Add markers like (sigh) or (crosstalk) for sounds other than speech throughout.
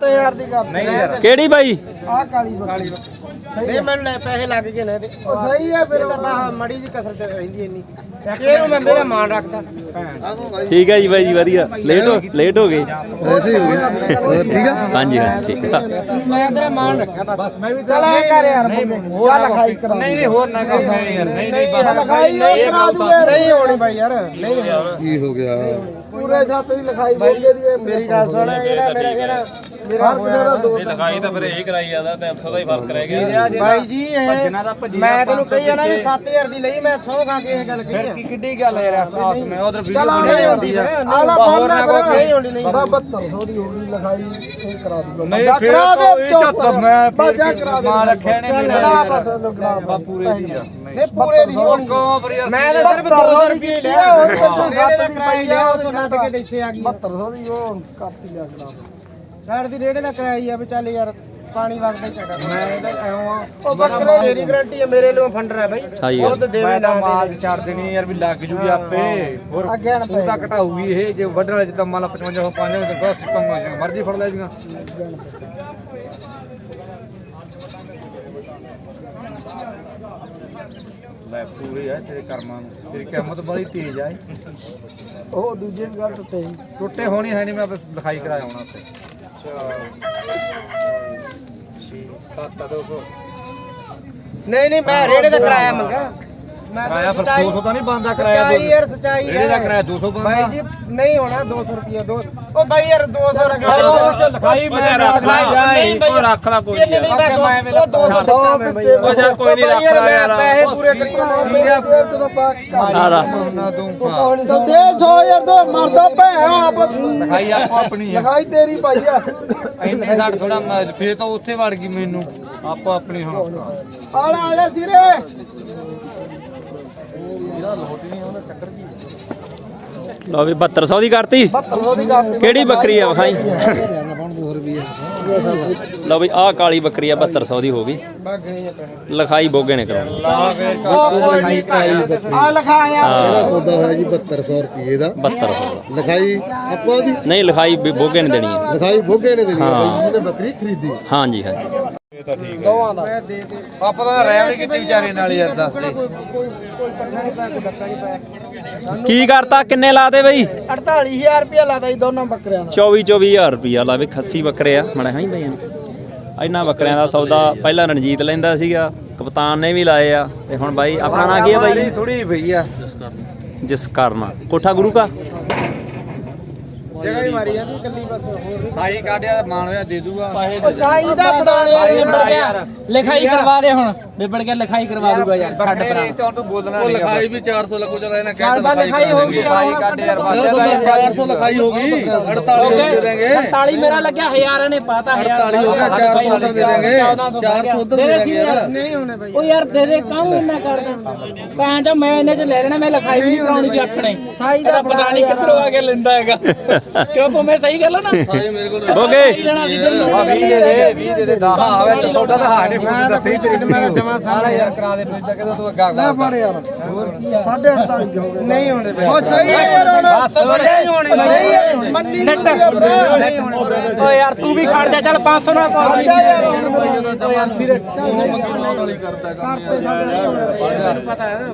7000 ਦੀ ਕਰ ਨਹੀਂ ਯਾਰ। ਕਿਹੜੀ ਬਾਈ? ਆ ਕਾਲੀ ਬੱਕਰੀ। ਨਹੀਂ ਮੈਨੂੰ ਲੈ ਪੈਸੇ ਲੱਗ ਗਏ ਨੇ ਇਹਦੇ। ਉਹ ਸਹੀ ਹੈ ਫਿਰ ਤਾਂ ਮੜੀ ਜੀ ਕਸਰ ਤੇ ਰਹਿੰਦੀ ਇੰਨੀ। ਇਹਨੂੰ ਮੈਂ ਮੇਰਾ ਮਾਨ ਰੱਖਦਾ। ਠੀਕ ਹੈ ਜੀ ਬਾਈ ਜੀ ਵਧੀਆ। ਲੇਟ ਹੋ ਲੇਟ ਹੋ ਗਏ। ਐਸੇ ਹੀ ਹੋ ਗਏ। ਹੋਰ ਠੀਕ ਆ? ਹਾਂਜੀ ਹਾਂ ਠੀਕ ਆ। ਮੈਂ ਤੇਰਾ ਮਾਨ ਰੱਖਿਆ ਬਸ। ਮੈਂ ਵੀ ਚਲ ਐ ਕਰ ਯਾਰ ਹੋਰ ਲਿਖਾਈ ਕਰਾ ਨਹੀਂ ਨਹੀਂ ਹੋਰ ਨਾ ਕਰ ਯਾਰ ਨਹੀਂ ਨਹੀਂ ਬਸ ਲਿਖਾਈ ਕਰਾ ਦੂਗੇ ਨਹੀਂ ਹੋਣੀ ਬਾਈ ਯਾਰ ਨਹੀਂ ਹੋਣੀ। ਕੀ ਹੋ ਗਿਆ? ਪੂਰੇ ਛੱਤ ਦੀ ਲਿਖਾਈ ਬੋਲਦੇ ਦੀ ਮੇਰੀ ਗੱਲ ਸੁਣ ਇਹਦਾ ਮੇਰਾ ਮੇਰਾ ਮੇਰਾ ਦੋ ਲਿਖਾਈ ਤਾਂ ਫਿਰ ਇਹ ਕਰਾਈ ਜਾਂਦਾ 300 ਦਾ ਹੀ ਫ਼ਰਕ ਰਹਿ ਗਿਆ। ਬਾਈ ਜੀ ਇਹ ਮੈਂ ਤੈਨੂੰ ਕਹੀ ਨਾ ਵੀ 7000 ਦੀ ਲਈ ਮੈਂ ਸੌ ਖਾ ਕੇ ਇਹ ਗੱਲ ਕਹੀ ਆ। ਕਿੱਡੀ ਗੱਲ ਯਾਰ ਆਸ ਮੈਂ ਉਧਰ ਆ। ਨਹੀਂ ਹੁੰਦੀ ਆਲਾ ਹੋਰ ਨਾ ਕੋਈ ਨਹੀਂ। ਹੁੰਦੀ ਨਹੀਂ 7200 ਦੀ ਹੋ ਗਈ ਲਿਖਾਈ ਇਹ ਕਰਾ ਦੂਗਾ ਨਹੀਂ ਫਿਰ ਕੋਈ ਚੱਤ ਮੈਂ ਬਾਜਾ ਕਰਾ ਦੇ। ਮਾਂ ਰੱਖਿਆ ਨੇ ਮੇਰਾ ਬਸ ਪੂਰੇ ਦੀ ਆ। ਨਹੀਂ ਪੂਰੇ ਦੀ ਹੋਣੀ। ਮੈਂ ਤਾਂ ਸਿਰਫ 200 ਰੁਪਏ ਲਿਆ। ਉਹ ਤੋਂ ਸੱਤ ਦਾ ਕਿਰਾਇਆ ਲਿਆ ਉਹ ਤੋਂ ਲੱਦ ਕੇ ਇੱਥੇ ਆ ਗਈ 7200 ਦੀ ਉਹ ਕਾਪੀ ਲਿਆ ਕਰਾ ਸਾਈਡ ਦੀ ਰੇੜੇ ਦਾ ਕਿਰਾਇਆ ਹੀ ਆ ਵੀ ਚੱਲ ਯਾਰ ਪਾਣੀ ਵਗਦਾ ਛੱਡਾ ਮੈਂ ਤਾਂ ਐਉਂ ਆ ਉਹ ਬੱਕਰੇ ਮੇਰੀ ਗਰੰਟੀ ਹੈ ਮੇਰੇ ਲਈ ਫੰਡਰ ਹੈ ਬਾਈ। ਉਹ ਤਾਂ ਦੇਵੇ ਨਾ ਮਾਲ ਛੱਡ ਦੇਣੀ ਯਾਰ ਵੀ ਲੱਗ ਜੂਗੀ ਆਪੇ। ਹੋਰ ਅੱਗੇ ਨਾ ਤੂੰ ਤਾਂ ਘਟਾਊਗੀ ਇਹ ਜੇ ਵੱਢਣ ਵਾਲੇ ਜਿੱਦਾਂ ਮਾਲਾ 55 ਹੋ 5 ਹੋ ਬਸ ਪੰਗਾ ਮਰਜ਼ੀ ਫੜ ਲੈ ਜੀਆਂ ਲੈ ਪੂਰੀ ਹੈ ਤੇਰੇ ਕਰਮਾਂ ਤੇਰੀ ਕਿਸਮਤ ਬੜੀ ਤੇਜ਼ ਹੈ ਉਹ ਦੂਜੇ ਵੀ ਗੱਲ ਟੁੱਟੇ ਟੁੱਟੇ ਹੋਣੀ ਹੈ ਨਹੀਂ ਮੈਂ ਲਿਖਾਈ ਕਰਾਇਆ ਹੋਣਾ ਉੱਤੇ ਨਹੀਂ ਨਹੀਂ ਮੈਂ ਰੇੜੇ ਦਾ ਕਿਰਾਇਆ ਮੰਗਾ। ਮੈਂ ਕਿਰਾਇਆ ਫਿਰ ਸੱਚਾਈ- 200 ਤਾਂ ਨਹੀਂ ਬਣਦਾ ਕਿਰਾਇਆ ਸੱਚਾਈ ਯਾਰ ਸੱਚਾਈ ਰੇੜੇ ਦਾ ਕਿਰਾਇਆ 200 ਬਣਦਾ ਬਾਈ ਜੀ ਨਹੀਂ ਹੋਣਾ 200 ਰੁਪਏ ਦੋ ਉਹ ਬਾਈ ਯਾਰ 200 ਰੁਪਏ ਲਿਖਾਈ ਮੈਂ ਰੱਖ ਲਾ ਨਹੀਂ ਬਾਈ ਕੋਈ ਰੱਖ ਲਾ ਕੋਈ ਨਹੀਂ ਨਹੀਂ ਮੈਂ 200 200 ਪਿੱਛੇ ਉਹ ਚੱਲ ਕੋਈ ਨਹੀਂ ਰੱਖ ਲਾ ਯਾਰ। ਪੈਸੇ ਪੂਰੇ ਕਰੀ ਜਾਂਦਾ ਮੇਰੇ ਜੇਬ ਚੋਂ ਪਾ ਆ ਰਾ ਨਾ ਦੂੰ ਦੇ 100 ਯਾਰ ਦੋ ਮਰਦਾ ਭੈਣ ਆਪ। ਲਿਖਾਈ ਆਪੋ ਆਪਣੀ ਆ। ਲਗਾਈ ਤੇਰੀ ਭਾਈ ਆ। ਇੰਨੇ ਸਾਡ ਥੋੜਾ ਫੇਰ ਤਾਂ ਉੱਥੇ ਵੜ ਗਈ ਮੈਨੂੰ। ਆਪੋ ਆਪਣੀ ਹੁਣ। ਆਲਾ ਆ ਜਾ ਸਿਰੇ। ਲਓ ਵੀ 7200 ਦੀ ਕਰਤੀ। 7200 ਦੀ ਗੱਲ ਕਿਹੜੀ ਬੱਕਰੀ ਆ ਵਿਖਾਈ? ਹੋਰ ਵੀ ਆ ਲਓ ਵੀ ਆਹ ਕਾਲੀ ਬੱਕਰੀ ਆ 7200 ਦੀ ਹੋ ਗਈ। ਬਗ ਲਿਖਾਈ ਬੋਗੇ ਨੇ ਕਰਾਉਣੀ। ਆ ਲਖਾਇਆ। ਇਹਦਾ ਸੌਦਾ ਹੋਇਆ ਜੀ 7200 ਰੁਪਏ ਦਾ। 7200 ਦਾ। ਲਿਖਾਈ ਆਪੋ ਦੀ? ਨਹੀਂ ਲਿਖਾਈ ਬੋਗੇ ਨੇ ਦੇਣੀ ਹੈ। ਲਿਖਾਈ ਭੋਗੇ ਨੇ ਦੇਣੀ ਹੈ ਜਿਹਨੇ ਬੱਕਰੀ ਖਰੀਦੀ। ਹਾਂਜੀ ਹਾਂਜੀ। ਦੋਵਾਂ ਦਾ। ਮੈਂ ਦੇ ਦੇ ਆਪਾਂ ਤਾਂ ਰਹਿ ਨਹੀਂ ਕੀਤੀ ਵਿਚਾਰੇ ਨਾਲ ਯਾਰ ਦੱਸ ਦੇ। ਕੋਈ ਕੋਈ ਕੋਈ ਪੱਠਾ ਨਹੀਂ ਪਾਇਆ ਕੋਈ ਡੱਕਾ ਨਹੀਂ ਪਾਇਆ। ਕੀ ਕਰਤਾ? ਕਿੰਨੇ ਲਾਦੇ ਬਈ? 48000 ਰੁਪਇਆ ਲਾਦਾ ਜੀ ਦੋਨਾਂ ਬੱਕਰਿਆਂ ਦਾ। 24 24000 ਰੁਪਿਆ ਲਾਵੇ ਖੱਸੀ ਬੱਕਰੇ ਆ। ਮੜਾ ਹਾਂ ਬਈਆਂ ਇਹਨਾਂ। ਬੱਕਰਿਆਂ ਦਾ ਸੌਦਾ ਪਹਿਲਾਂ ਰਣਜੀਤ ਲੈਂਦਾ ਸੀਗਾ ਕਪਤਾਨ ਨੇ ਵੀ ਲਾਏ ਆ। ਤੇ ਹੁਣ ਬਾਈ ਆਪਣਾ ਨਾਂ ਕੀ ਹੈ ਬਾਈ? ਥੋੜੀ ਪਈ ਆ। ਜਿਸ ਕਰਨਾ ਕੋਠਾ ਗੁਰੂ ਕਾ? ਜਗ੍ਹਾ ਹੀ ਮਾਰੀ ਜਾਂਦੀ ਇਕੱਲੀ ਬਸ ਹੋਰ ਨਹੀਂ ਸਾਈ ਕਾਢਿਆ ਮਾਨ ਹੋਇਆ ਦੇ ਦੂਗਾ। ਉਹ ਸਾਈ ਦਾ ਨਿਬੜ ਗਿਆ ਲਿਖਾਈ ਕਰਵਾ ਦੇ ਹੁਣ। ਨਿਬੜ ਗਿਆ ਲਿਖਾਈ ਕਰਵਾ ਦੂਗਾ ਯਾਰ ਛੱਡ ਪਰਾਂ ਤੂੰ ਬੋਲਣਾ ਨਹੀਂ ਲਿਖਾਈ ਵੀ 400 ਲੱਗੂ ਚਲਾ ਇਹਨਾਂ ਚੱਲ ਬਾ ਲਿਖਾਈ ਹੋ ਗਈ ਲਿਖਾਈ ਕੱਢ ਯਾਰ ਬਸ 400 ਲਿਖਾਈ ਹੋ ਗਈ 48 ਦੇ ਦੇਂਗੇ 48 ਮੇਰਾ ਲੱਗਿਆ ਹਜ਼ਾਰਾਂ ਨੇ ਪਾਤਾ 48 ਹੋ ਗਿਆ 400 ਉਧਰ ਦੇ ਦੇਂਗੇ 400 ਉਧਰ ਦੇ ਦੇਂਗੇ ਯਾਰ ਨਹੀਂ ਹੋਣੇ ਬਾਈ ਉਹ ਯਾਰ ਦੇ ਦੇ ਕਾਹਨੂੰ ਇੰਨਾ ਕਰਦਾ ਭੈਣ ਚੋ ਮੈਂ ਇਹਨੇ ਚ ਲੈ ਲੈਣਾ ਮੈਂ ਲਿਖਾਈ ਵੀ ਨਹੀਂ ਕਰਾਉਣੀ ਸੀ ਆਖਣੇ ਸਾਈ ਦਾ ਪਤਾ ਨਹੀਂ ਕਿੱਧਰੋਂ ਆ ਕੇ ਲੈਂਦਾ ਹੈਗਾ ਕਿਉਂ ਭੂਮੇ ਸਹੀ ਗੱਲ ਨਾ ਬੋਗੇ ਕੀ ਲੈਣਾ ਸੀ ਤੈਨੂੰ 20 ਦੇ ਦੇ 20 ਦੇ ਦੇ 10 ਆਵੇ ਤਾਂ ਸੌਦਾ ਤਾਂ ਹਾਂ ਨਹੀਂ ਮੈਂ ਤਾਂ ਸਹੀ ਤਰੀਕੇ ਮੈਂ ਜਮਾ ਸਾਰਾ ਯਾਰ ਕਰਾ ਦੇ ਫਿਰ ਕਿਦੋਂ ਤੂੰ ਅੱਗਾ ਲੈ ਫੜ ਯਾਰ। 48 ਦੇ ਹੋ ਗਏ। ਨਹੀਂ ਹੋਣੇ ਬਾਈ। ਉਹ ਸਹੀ ਹੈ ਯਾਰ ਹੁਣ। ਨਹੀਂ ਹੋਣੇ ਸਹੀ ਹੈ। ਮੰਨੀ ਨੱਟ ਨਹੀਂ ਹੋਣੇ। ਓ ਯਾਰ ਤੂੰ ਵੀ ਖੜ ਜਾ ਚੱਲ 500 ਨਾਲ ਕੋਲ ਪਤਾ ਹੈ ਨਾ।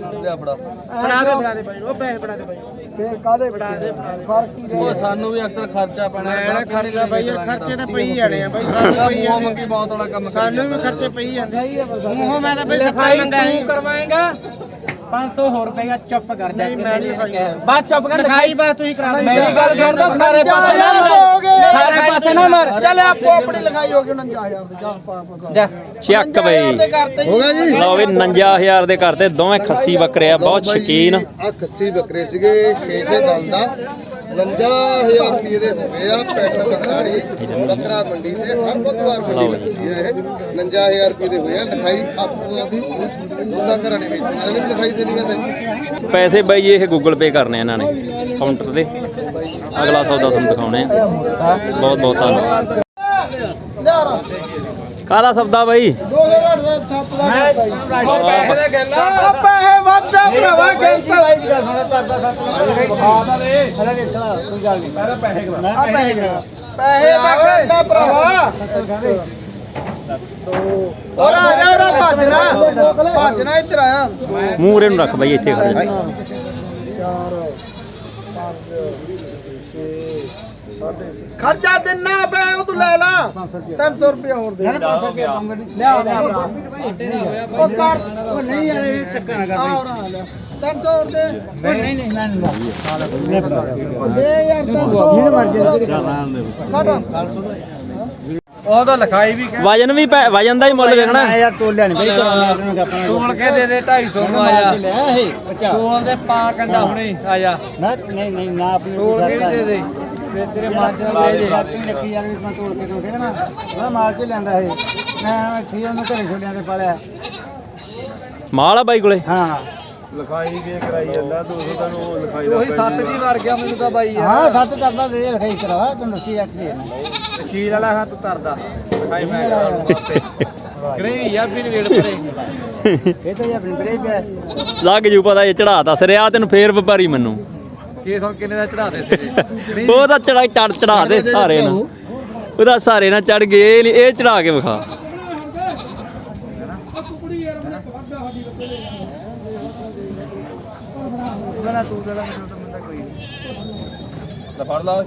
ਫੜਾ ਦੇ ਫੜਾ ਦੇ। ਬਾਈ ਉਹ ਪੈਸੇ ਫੜਾ ਦੇ ਬਾਈ ਫੇਰ ਕਾਦੇ ਫੜਾ ਦੇ ਫ਼ਰਕ ਕੀ ਉਹ ਸਾਨੂੰ ਵੀ ਅਕਸਰ ਖਰਚਾ ਪੈਣਾ। ਮੈਂ ਖਰਚਾ ਬਾਈ ਯਾਰ ਖਰਚੇ ਤਾਂ ਪਈ ਜਾਣੇ ਆ ਬਾਈ ਸਾਨੂੰ ਪਈ ਮੰਗੀ ਬਹੁਤ ਵਾਲਾ ਕੰਮ ਸਾਨੂੰ ਵੀ ਖਰਚੇ ਪਈ ਜਾਂਦੇ। ਸਹੀ ਹੈ ਮੂੰਹੋਂ ਮੈਂ ਤਾਂ ਬਈ 70 ਲਿਖਾਈ ਮੰਗਾ ਤੂੰ ਕਰਵਾਏਗਾ? 500 ਹੋਰ ਪਏਗਾ ਚੁੱਪ ਕਰ ਜਾ ਨਹੀਂ, ਮੈਂ ਨਹੀਂ ਲਿਖਾਈ। ਬਾਅਦ ਚੁੱਪ ਕਰ ਲਿਖਾਈ ਬਾ ਤੁਸੀਂ ਕਰਾ ਦੇ ਮੇਰੀ ਗੱਲ ਸੁਣ ਤਾਂ ਸਾਰੇ ਪਾਸੇ ਨਾ ਮਰ। ਸਾਰੇ ਪਾਸੇ ਨਾ ਮਰ। ਚੱਲ ਆਪੋ ਆਪਣੀ ਲਿਖਾਈ ਹੋ ਗਈ 49000 ਦੇ। ਜਾ ਪਾ ਪਾ ਜਾ। ਚੱਕ ਬਈ। ਹੋ। ਗਿਆ ਜੀ? ਲਓ ਵੀ 59000 ਦੇ ਕਰਤੇ ਦੋਵੇਂ ਖੱਸੀ ਬੱਕਰੇ ਆ ਬਹੁਤ ਸ਼ਕੀਨ। ਆ ਖੱਸੀ ਬੱਕਰੇ ਸੀਗੇ 6-6 ਦਲ ਦਾ। 59000 ਰੁਪਏ ਦੇ ਹੋ ਗਏ ਆ ਪੈਟ ਬੰਗਾੜੀ ਬੱਕਰਾ ਮੰਡੀ ਤੇ ਸਭ ਬੁੱਧਵਾਰ ਮੰਡੀ ਲੱਗਦੀ ਹੈ ਇਹ। 59000 ਰੁਪਏ ਦੇ ਹੋਏ ਆ ਲਿਖਾਈ ਆਪੋ ਦੀ ਦੋਨਾਂ ਘਰਾਂ ਦੇ ਵਿੱਚ। ਇਹਨਾਂ ਨੇ ਵੀ ਲਿਖਾਈ ਦੇਣੀ ਆ ਤੇ ਪੈਸੇ ਬਾਈ ਇਹ ਗੂਗਲ ਪੇ ਕਰਨੇ ਇਹਨਾਂ ਨੇ ਕਾਊਂਟਰ ਤੇ। ਅਗਲਾ ਸੌਦਾ ਤੁਹਾਨੂੰ ਦਿਖਾਉਣੇ ਆ। ਬਹੁਤ ਬਹੁਤ ਧੰਨਵਾਦ। ਕਾਹਦਾ ਸੌਦਾ ਬਾਈ? 2008 ਦੇ 7 ਦਾ ਕਰਤਾ ਜੀ। ਪੈਸੇ ਦਾ ਗੱਲ ਆ। ਪੈਸੇ ਵੱਧਦਾ ਭਰਾਵਾ ਆ ਪੈਸੇ ਦਾ ਪੈਸੇ ਦਾ ਭਰਾਵਾ। ਹੋਰ ਆ ਜਾ ਉਹਦਾ ਭੱਜਣਾ। ਭੱਜਣਾ ਇੱਧਰ ਆਇਆ ਮੂੰਹ ਉਰੇ ਨੂੰ ਰੱਖ ਬਾਈ ਇੱਥੇ ਖੜੇ 4 5 6 ਖਰਚਾ ਦਿਨਾ ਪਿਆ ਉਹ ਤੂੰ ਲੈ ਲਾ। 300 ਰੁਪਏ ਹੋਰ ਦੇ। 500 ਰੁਪਏ ਲਿਆ ਲਿਆ। ਉਹ ਕਰ। ਉਹ ਨਹੀਂ ਯਾਰ ਇਹ ਚੱਕਰ ਨਾ ਕਰ 300 ਹੋਰ ਦੇ। ਉਹ ਨਹੀਂ ਨਹੀਂ ਮੈਂ ਨਹੀਂ ਉਹ ਦੇ ਯਾਰ 300 ਜਿਹਨੇ ਮਰਜ਼ੀ ਕੱਢ ਉਹਦਾ ਲਿਖਾਈ ਵੀ ਵਜਨ ਵੀ ਪੈ- ਵਜਨ ਦਾ ਹੀ ਮੁੱਲ ਵੇਖਣਾ। ਯਾਰ ਤੋਲਿਆ ਨਹੀਂ ਬਈ ਤੋਲ ਕੇ ਦੇ ਦੇ 250 ਨੂੰ ਆਇਆ। ਲੈ ਇਹ ਤੋਲ ਦੇ ਪਾ ਕੰਡਾ ਹੁਣੇ ਆਇਆ। ਨਾ ਨਹੀਂ ਨਹੀਂ ਨਾ ਆਪਣੀ ਤੋਲ ਕੇ ਦੇ ਦੇ। ਫਿਰ ਤੇਰੇ ਚ ਨਾ ਲੈ ਜੇ ਯਾਰ ਮੈਂ ਤੋੜ ਕੇ ਨਾ? ਮਾਲ ਚ ਲੈਂਦਾ ਇਹ। ਮੈਂ ਖੀ ਉਹਨੂੰ ਘਰੇ ਛੋਲਿਆਂ ਤੇ ਪਾਲਿਆ। ਮਾਲ ਆ ਬਾਈ ਕੋਲੇ? ਹਾਂ। ਉਹੀ ਸੱਤ ਜੀ ਮਾਰ ਗਿਆ ਮੈਨੂੰ ਤਾਂ ਬਾਈ ਯਾਰ। ਹਾਂ ਸੱਤ ਕਰਦਾ ਦੇ ਲਿਖਾਈ ਕਰਾ ਤੈਨੂੰ ਦੱਸੀ ਆ ਕੀ ਸ਼ੀਲ ਵਾਲਾ ਹੱਥ ਤਰਦਾ ਲਿਖਾਈ ਮੈਂ ਕਿਹੜੀ ਯਾਰ ਵੀ ਵੇੜ ਪਰੇ ਇਹ ਤਾਂ ਆਪਣੀ ਬਰੇ ਪਿਆ ਲੱਗ ਜੂ ਪਤਾ ਇਹ ਚੜਾਤਾ ਸਰਿਆ ਤੈਨੂੰ ਫੇਰ ਵਪਾਰੀ ਮੰਨੂ। ਕੀ ਹੁਣ ਕਿੰਨੇ ਦਾ ਚੜਾ (laughs) ਦੇ ਤੇਰੇ ਉਹ ਤਾਂ ਚੜਾ ਚੜ ਚੜਾ ਦੇ ਸਾਰੇ ਨਾਲ। ਉਹਦਾ ਸਾਰੇ ਨਾਲ ਚੜ ਗਏ ਇਹ ਨੀ- ਇਹ ਚੜਾ ਕੇ ਵਿਖਾ। ਫੜ ਲਾ।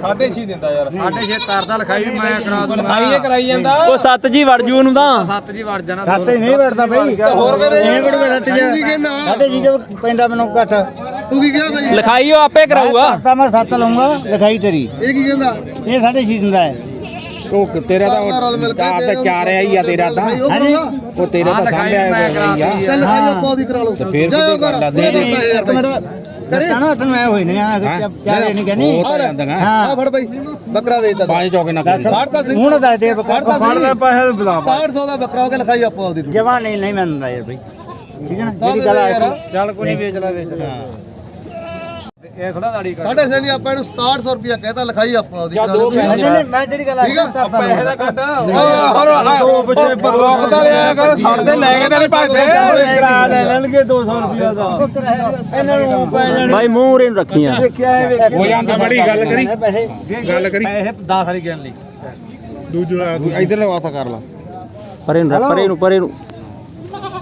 ਸਾਢੇ 6 ਦਿੰਦਾ ਯਾਰ। ਸਾਢੇ 6 ਤਰਦਾ ਲਿਖਾਈ ਵੀ ਮੈਂ ਕਰਾ ਦੂੰ ਲਿਖਾਈ ਇਹ ਕਰਾਈ ਜਾਂਦਾ। ਉਹ ਸੱਤ ਜੀ ਵੜ ਜੂ ਉਹਨੂੰ ਤਾਂ। ਸੱਤ ਜੀ ਵੜ ਜਾਣਾ। ਸੱਤ ਹੀ ਨਹੀਂ ਵੜਦਾ ਬਈ। ਹੋਰ ਕਹਿੰਦੇ ਇਹ ਵੜੂਗਾ ਸੱਤ ਜੀ ਸਾਡੇ ਜੀ ਜੋ ਪੈਂਦਾ ਮੈਨੂੰ ਘੱਟ। ਤੂੰ ਕੀ ਕਿਹਾ ਭਾਈ ਲਿਖਾਈ ਉਹ ਆਪੇ ਕਰਾਊਗਾ। ਤਾਂ ਮੈਂ ਸੱਤ ਲਾਉਂਗਾ ਲਿਖਾਈ ਤੇਰੀ। ਇਹ ਕੀ ਕਹਿੰਦਾ? ਇਹ ਸਾਡੇ ਛੇ ਦਿੰਦਾ ਹੈ। ਉਹ ਤੇਰਾ ਤਾਂ ਕੇ ਚਾਰ ਤੇ ਚਾਰ ਆ ਹੀ ਆ ਤੇਰਾ ਤਾਂ। ਹਾਂਜੀ ਉਹ ਤੇਰਾ ਤਾਂ ਸਾਂਭਿਆ ਹੋਇਆ ਹੀ ਆ। ਚੱਲ ਆਪਾਂ ਉਹਦੀ ਕਰਾ ਲਓ। ਤੇ ਫੇਰ ਕਿਤੇ ਕਰ ਲਾ ਦੇ ਇੱਕ ਮਿੰਟ ਦੱਸਣਾ ਤੈਨੂੰ ਐ ਹੋਈ ਨਹੀਂ ਆ ਚਾਰ ਨਹੀਂ ਕਹਿੰਦੀ। ਉਹ ਤਾਂ ਜਾਂਦੀਆਂ ਆ ਫੜ ਭਾਈ ਬੱਕਰਾ ਵੇਚਦਾ ਪੰਜ ਚੌਕੇ ਨਾ ਕਰੀ ਫੜ ਤਾਂ ਸੀ। ਹੁਣ ਦੱਸ ਦੇ ਬਕਰ ਫੜ ਲੈ ਪੈਸੇ ਬੁਲਾ 6700 ਦਾ ਬੱਕਰਾ ਹੋ ਕੇ ਲਿਖਾਈ ਆਪਾਂ ਉਹਦੀ ਜਮਾ ਨਹੀਂ ਨਹੀਂ ਮੰਨਦਾ ਯਾਰ ਬਈ ਠੀਕ ਹੈ ਨਾ? ਜਿਹੜੀ ਗੱਲ ਆ ਚੱਲ ਕੋਈ ਨਹੀਂ। ਵੇਚ ਲੈ ਵੇਚ ਲੈ ਇਹ ਥੋੜਾ ਦਾੜੀ ਕਰ ਸਾਡੇ ਸੇਲੀ ਆਪਾਂ ਇਹਨੂੰ 6700 ਰੁਪਿਆ ਕਹਿਤਾ ਲਿਖਾਈ ਆਪਾਂ ਉਹਦੀ। ਕਰਾ ਮੈਂ ਜਿਹੜੀ ਗੱਲ ਆ? ਠੀਕ ਆ? ਪੈਸੇ ਦਾ ਕੱਢ। ਹੋਰ ਪਿੱਛੇ ਬਰਲੋਕ ਦਾ ਲਿਆ ਕਰ ਦੇ। ਲੈ ਕੇ ਨਹੀਂ ਭੱਜਦੇ ਲੈ ਲੈਣਗੇ 200 ਰੁਪਿਆ ਦਾ ਇਹਨਾਂ ਨੂੰ ਪੈ ਜਾਣੇ। ਬਾਈ ਮੂੰਹ ਉਰੇ ਨੂੰ ਰੱਖੀਆਂ ਦੇਖਿਆ ਹੈ ਹੋ ਜਾਂਦਾ ਬੜੀ ਗੱਲ ਕਰੀ। ਪੈਸੇ ਗੱਲ ਕਰੀ। ਪੈਸੇ 10 ਵਾਰੀ ਗਿਣ ਲਈ। ਦੂਜਾ ਇਧਰ ਵਾਸਾ ਕਰ ਲਾ। ਪਰੇ ਨੂੰ ਪਰੇ ਨੂੰ ਪਰੇ ਨੂੰ।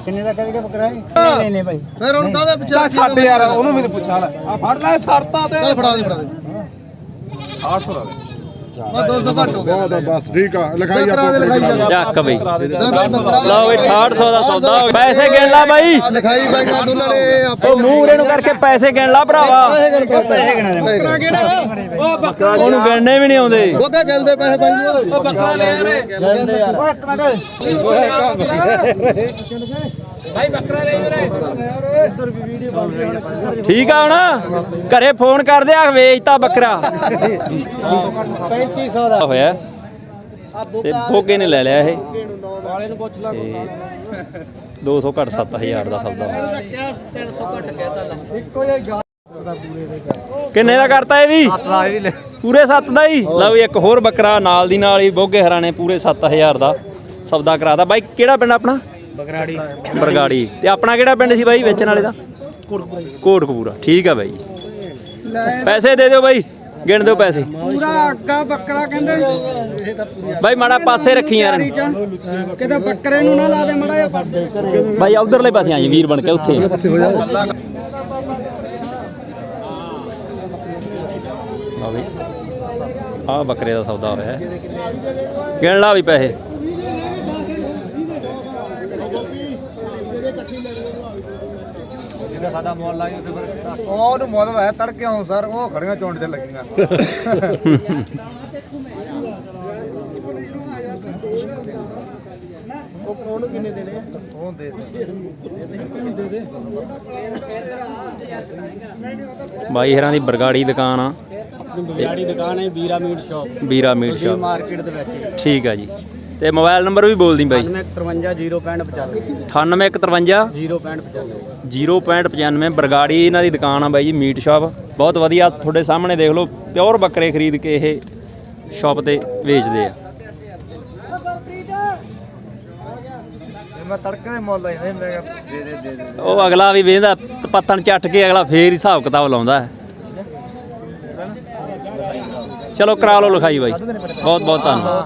ਕਿੰਨੇ ਦਾ ਕਰੇਗਾ ਬਕਰਾ ਨਹੀਂ ਨਹੀਂ ਨਹੀਂ ਭਾਈ। ਫਿਰ ਹੁਣ ਕਾਹਦੇ ਪਿੱਛੇ ਛੱਡ ਯਾਰ ਉਹਨੂੰ ਵੀ ਪੁੱਛਾ ਲੈ ਆ ਫੜ ਲੈ ਛੱਡਤਾ ਤੇ ਚੱਲ ਫੜਾ ਦੇ ਫੜਾ ਦੇ। 800 ਲਾ ਆ 200 ਘੱਟ ਹੋ ਗਿਆ। ਬਹੁਤ ਬਸ ਠੀਕ ਆ ਲਿਖਾਈ ਬੱਕਰਾ ਦੇ ਲਿਖਾਈ ਜਾ ਚੱਕ ਬਈ। ਬੱਕਰਾ ਲਓ ਬਈ 6800 ਦਾ ਸੌਦਾ ਹੋ ਗਿਆ। ਪੈਸੇ ਗਿਣ ਲਾ ਬਾਈ। ਲਿਖਾਈ ਬਾਈ ਕਰ ਉਹਨਾਂ ਨੇ ਆਪਾਂ ਉਹ ਮੂੰਹ ਉਰੇ ਨੂੰ ਕਰਕੇ ਪੈਸੇ ਗਿਣ ਲਾ ਭਰਾਵਾ। ਪੈਸੇ ਕਿੰਨਾ ਦੇ ਉਹਨੂੰ ਗਿਣਨੇ ਵੀ ਨਹੀਂ ਆਉਂਦੇ। ਉਹਦੇ ਗੱਲ ਦੇ ਪੈਸੇ ਬਾਈ ਉਹ ਬੱਕਰਾ ਲੈ ਰੇ। ਇੱਕ ਮਿੰਟ। ਠੀਕ ਆ ਹੁਣ? ਘਰੇ ਫੋਨ ਕਰਦੇ ਆ ਵੇਚਤਾ ਬੱਕਰਾ। 3500 ਦਾ। ਹੋਇਆ। ਤੇ ਭੋਗੇ ਨੇ ਲੈ ਲਿਆ ਇਹ। ਵਾਲੇ ਨੂੰ ਪੁੱਛ ਲਾ ਤੇ 200 ਘੱਟ 7000 ਦਾ ਸੌਦਾ। ਹੋਇਆ ਕਿਆ 300 ਘੱਟ ਕਹਿਤਾ ਲੈ ਇੱਕੋ ਜਿਹਾ ਕਿੰਨੇ ਦਾ ਕਰਤਾ ਇਹ ਵੀ? ਪੂਰੇ 7 ਦਾ ਹੀ? ਲਓ ਵੀ ਇੱਕ ਹੋਰ ਬੱਕਰਾ ਨਾਲ ਦੀ ਨਾਲ ਹੀ ਬੋਗੇ ਹਰਾਣੇ ਪੂਰੇ 7000 ਦਾ ਸੌਦਾ ਕਰਾਤਾ। ਬਾਈ ਕਿਹੜਾ ਪਿੰਡ ਆਪਣਾ? ਬਗਰਾੜੀ। ਬਰਗਾੜੀ। ਤੇ ਆਪਣਾ ਕਿਹੜਾ ਪਿੰਡ ਸੀ ਬਾਈ ਵੇਚਣ ਵਾਲੇ ਦਾ? ਕੋਟਕਪੂਰਾ ਠੀਕ ਆ ਬਾਈ। ਪੈਸੇ ਦੇ ਦਿਓ ਬਾਈ ਗਿਣ ਦਿਓ ਪੈਸੇ। ਪੂਰਾ ਅੱਗਾ ਬੱਕਰਾ ਕਹਿੰਦੇ ਬਾਈ ਮਾੜਾ ਪਾਸੇ ਰੱਖੀ ਯਾਰ। ਕਿਤੇ ਬੱਕਰੇ ਨੂੰ ਨਾ ਲਾ ਦੇ ਮੜਾ ਜਿਹਾ ਪਾਸੇ। ਬਾਈ ਉਧਰਲੇ ਪਾਸੇ ਆਈ ਵੀਰ ਬਣ ਕੇ ਉੱਥੇ। ਆ ਬੱਕਰੇ ਦਾ ਸੌਦਾ ਹੋਇਆ। ਹੈ। ਗਿਣ ਲਾ ਵੀ ਪੈਸੇ। ਜਿਹਦਾ ਸਾਡਾ ਮੁੱਲ ਆਈ ਉੱਥੇ ਫਿਰ ਉਹ ਉਹਨੂੰ ਮੁੱਲ ਲਾਇਆ ਤੜਕੇ ਹੁਣ ਸਰ ਉਹ ਖੜੀਆਂ ਚੋਂਡ ਤੇ ਲੱਗੀਆਂ। ਉਹ ਦੇ ਦੇ। ਬਾਈ ਹਰਾਂ ਦੀ ਬਰਗਾੜੀ ਦੁਕਾਨ ਆ। ਬਗਰਾੜੀ ਦੁਕਾਨ ਹੈ Veera meat shop. Veera meat shop. Market ਦੇ ਵਿੱਚ ਠੀਕ ਆ ਜੀ। ਤੇ ਮੋਬਾਈਲ ਨੰਬਰ ਵੀ ਬੋਲ ਦੀ ਬਾਈ 9505 9853 0.95 ਬਰਗਾੜੀ ਇਹਨਾਂ ਦੀ ਦੁਕਾਨ ਆ ਬਾਈ ਜੀ ਮੀਟ ਸ਼ਾਪ। ਬਹੁਤ ਵਧੀਆ ਤੁਹਾਡੇ ਸਾਹਮਣੇ ਦੇਖ ਲਓ ਪਿਓਰ ਬੱਕਰੇ ਖਰੀਦ ਕੇ ਇਹ ਸ਼ਾਪ ਤੇ ਵੇਚਦੇ ਆ। ਇਹ ਮੈਂ ਤੜਕੇ ਦੇ ਮੁੱਲ ਆਈ ਮੈਂ ਕਿਹਾ ਦੇ ਦੇ ਦੇ ਦੇ। ਉਹ ਅਗਲਾ ਵੀ ਵੇਂਦਾ ਪੱਤਣ ਚੱਟ ਕੇ ਅਗਲਾ ਫੇਰ ਹੀ ਹਿਸਾਬ ਕਿਤਾਬ ਲਾਉਂਦਾ ਹੈ। ਚਲੋ ਕਰਾ ਲਓ ਲਿਖਾਈ ਬਾਈ। ਬਹੁਤ ਬਹੁਤ ਧੰਨਵਾਦ।